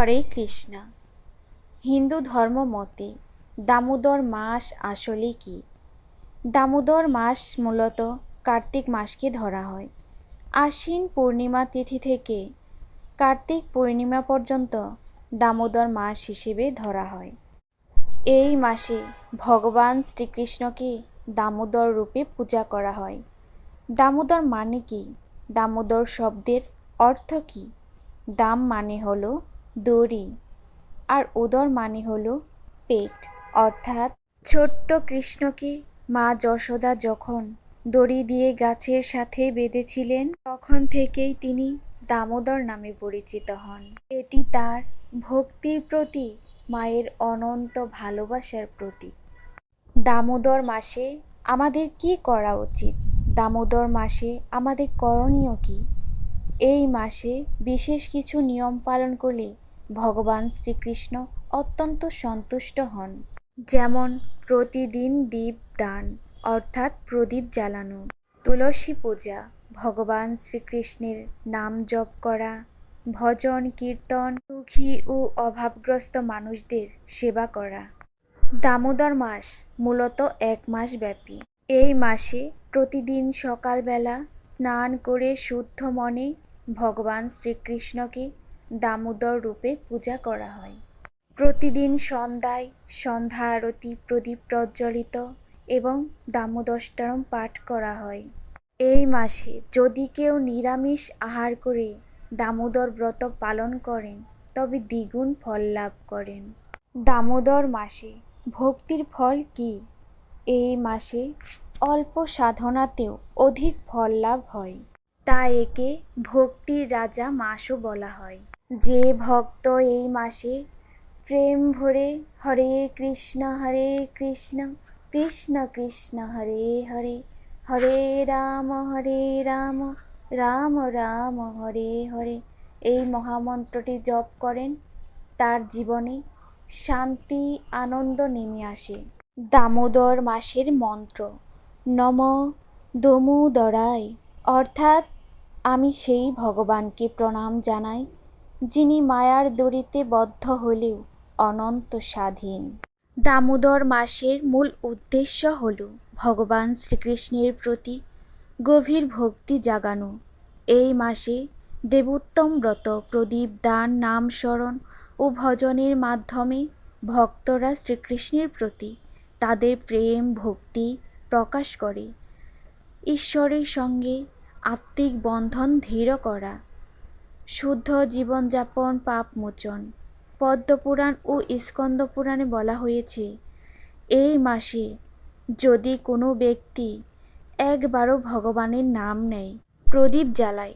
হরে কৃষ্ণ। হিন্দু ধর্ম মতে, দামোদর মাস আসলে কি? দামোদর মাস মূলত কার্তিক মাসকে ধরা হয়। আশ্বিন পূর্ণিমা তিথি থেকে কার্তিক পূর্ণিমা পর্যন্ত দামোদর মাস হিসেবে ধরা হয়। এই মাসে ভগবান শ্রীকৃষ্ণকে দামোদর রূপে পূজা করা হয়। দামোদর মানে কি? দামোদর শব্দের অর্থ কী? দাম মানে হলো দড়ি। আর উদর মানে হলো পেট। অর্থাৎ ছোট্ট কৃষ্ণকে মা যশোদা যখন দড়ি দিয়ে গাছের সাথে বেঁধেছিলেন, তখন থেকেই তিনি দামোদর নামে পরিচিত হন। এটি তার ভক্তির প্রতি, মায়ের অনন্ত ভালোবাসার প্রতীক দামোদর মাসে আমাদের কি করা উচিত? দামোদর মাসে আমাদের করণীয় কি? এই মাসে বিশেষ কিছু নিয়ম পালন করলে ভগবান শ্রীকৃষ্ণ অত্যন্ত সন্তুষ্ট হন। যেমন প্রতিদিন দীপ দান, অর্থাৎ প্রদীপ জ্বালানো, তুলসী পূজা, ভগবান শ্রীকৃষ্ণের নাম জপ করা, ভজন, কীর্তন, দুঃখী ও অভাবগ্রস্ত মানুষদের সেবা করা। দামোদর মাস মূলত এক মাস ব্যাপী। এই মাসে প্রতিদিন সকালবেলা স্নান করে শুদ্ধ মনে ভগবান শ্রীকৃষ্ণকে দামোদর রূপে পূজা করা হয়। প্রতিদিন সন্ধ্যায় সন্ধ্যা আরতি প্রদীপ প্রজ্বলিত এবং দামোদষ্টারম পাঠ করা হয়। এই মাসে যদি কেউ নিরামিষ আহার করে দামোদর ব্রত পালন করেন, তবে দ্বিগুণ ফল লাভ করেন। দামোদর মাসে ভক্তির ফল কি? এই মাসে অল্প সাধনাতেও অধিক ফল লাভ হয়। তাই একে ভক্তির রাজা মাসও বলা হয়। যে ভক্ত এই মাসে প্রেম ভরে হরে কৃষ্ণ হরে কৃষ্ণ কৃষ্ণ কৃষ্ণ, হরে হরে হরে রাম হরে রাম রাম রাম, হরে হরে, এই মহামন্ত্রটি জপ করেন, তার জীবনে শান্তি, আনন্দ নেমে আসে। দামোদর মাসের মন্ত্র, নম দমুদরায়, অর্থাৎ আমি সেই ভগবানকে প্রণাম জানাই, যিনি মায়ার দড়িতে বদ্ধ হলেও অনন্ত স্বাধীন। দামোদর মাসের মূল উদ্দেশ্য হল ভগবান শ্রীকৃষ্ণের প্রতি গভীর ভক্তি জাগানো। এই মাসে দেবোত্তম ব্রত, প্রদীপ দান, নাম স্মরণ ও ভজনের মাধ্যমে ভক্তরা শ্রীকৃষ্ণের প্রতি তাদের প্রেম, ভক্তি প্রকাশ করে। ঈশ্বরের সঙ্গে আত্মিক বন্ধন দৃঢ় করা। শুদ্ধ জীবনযাপন পাপমোচন পদ্মপুরাণ ও স্কন্দ পুরাণে বলা হয়েছে, এই মাসে যদি কোনো ব্যক্তি একবারও ভগবানের নাম নেয় প্রদীপ জ্বালায়,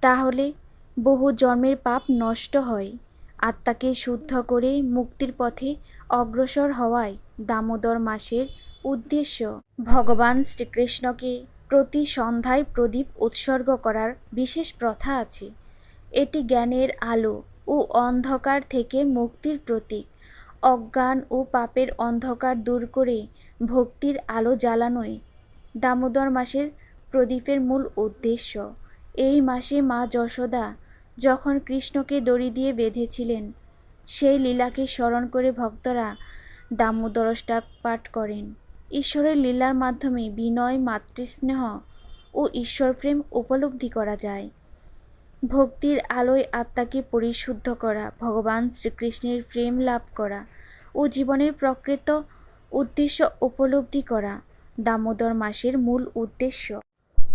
তাহলে বহু জন্মের পাপ নষ্ট হয়। আত্মাকে শুদ্ধ করে মুক্তির পথে অগ্রসর হওয়ায় দামোদর মাসের উদ্দেশ্য। ভগবান শ্রীকৃষ্ণকে প্রতি সন্ধ্যায় প্রদীপ উৎসর্গ করার বিশেষ প্রথা আছে। এটি জ্ঞানের আলো ও অন্ধকার থেকে মুক্তির প্রতীক। অজ্ঞান ও পাপের অন্ধকার দূর করে ভক্তির আলো জ্বালানোই দামোদর মাসের প্রদীপের মূল উদ্দেশ্য। এই মাসে মা যশোদা যখন কৃষ্ণকে দড়ি দিয়ে বেঁধেছিলেন, সেই লীলাকে স্মরণ করে ভক্তরা দামোদরষ্টাক পাঠ করেন। ঈশ্বরের লীলার মাধ্যমে বিনয়, মাতৃস্নেহ ও ঈশ্বরপ্রেম উপলব্ধি করা যায়। ভক্তির আলোয় আত্মাকে পরিশুদ্ধ করা, ভগবান শ্রীকৃষ্ণের প্রেম লাভ করা ও জীবনের প্রকৃত উদ্দেশ্য উপলব্ধি করা দামোদর মাসের মূল উদ্দেশ্য।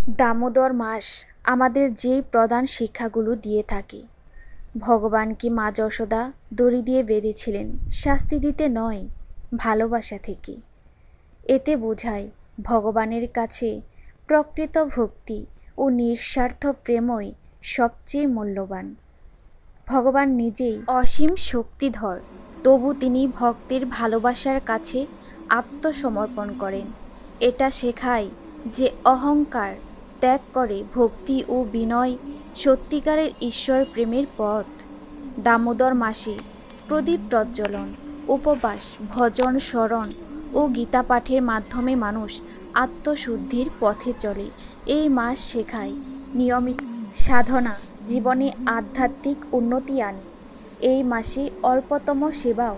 দামোদর মাস আমাদের যে প্রধান শিক্ষাগুলো দিয়ে থাকে। ভগবানকে মা যশোদা দড়ি দিয়ে বেঁধেছিলেন, শাস্তি দিতে নয়, ভালোবাসা থেকে। এতে বোঝায় ভগবানের কাছে প্রকৃত ভক্তি ও নিঃস্বার্থ প্রেমই সবচেয়ে মূল্যবান। ভগবান নিজেই অসীম শক্তিধর, তবু তিনি ভক্তের ভালোবাসার কাছে আত্মসমর্পণ করেন। এটা শেখায় যে অহংকার ত্যাগ করে ভক্তি ও বিনয় সত্যিকারের ঈশ্বর প্রেমের পথ। দামোদর মাসে প্রদীপ প্রজ্বলন, উপবাস, ভজন, স্মরণ ও গীতা পাঠের মাধ্যমে মানুষ আত্মশুদ্ধির পথে চলে। এই মাস শেখায় নিয়মিত সাধনা, জীবনে আধ্যাত্মিক উন্নতি আনে। এই মাসে অল্পতম সেবাও,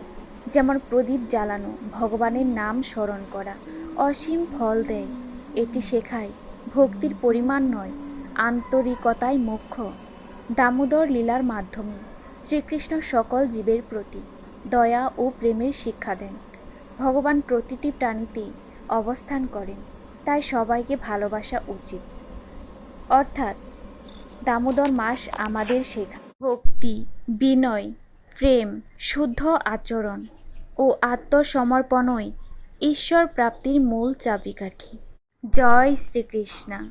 যেমন প্রদীপ জ্বালানো, ভগবানের নাম স্মরণ করা, অসীম ফল দেয়। এটি শেখায় ভক্তির পরিমাণ নয়, আন্তরিকতাই মুখ্য। দামোদর লীলার মাধ্যমে শ্রীকৃষ্ণ সকল জীবের প্রতি দয়া ও প্রেমের শিক্ষা দেন। ভগবান প্রতিটি প্রাণীতেই অবস্থান করেন, তাই সবাইকে ভালোবাসা উচিত। অর্থাৎ দামোদর মাস আমাদের শেখা। ভক্তি, বিনয়, প্রেম, শুদ্ধ আচরণ ও আত্মসমর্পণই ঈশ্বর প্রাপ্তির মূল চাবিকাঠি। জয় শ্রীকৃষ্ণ।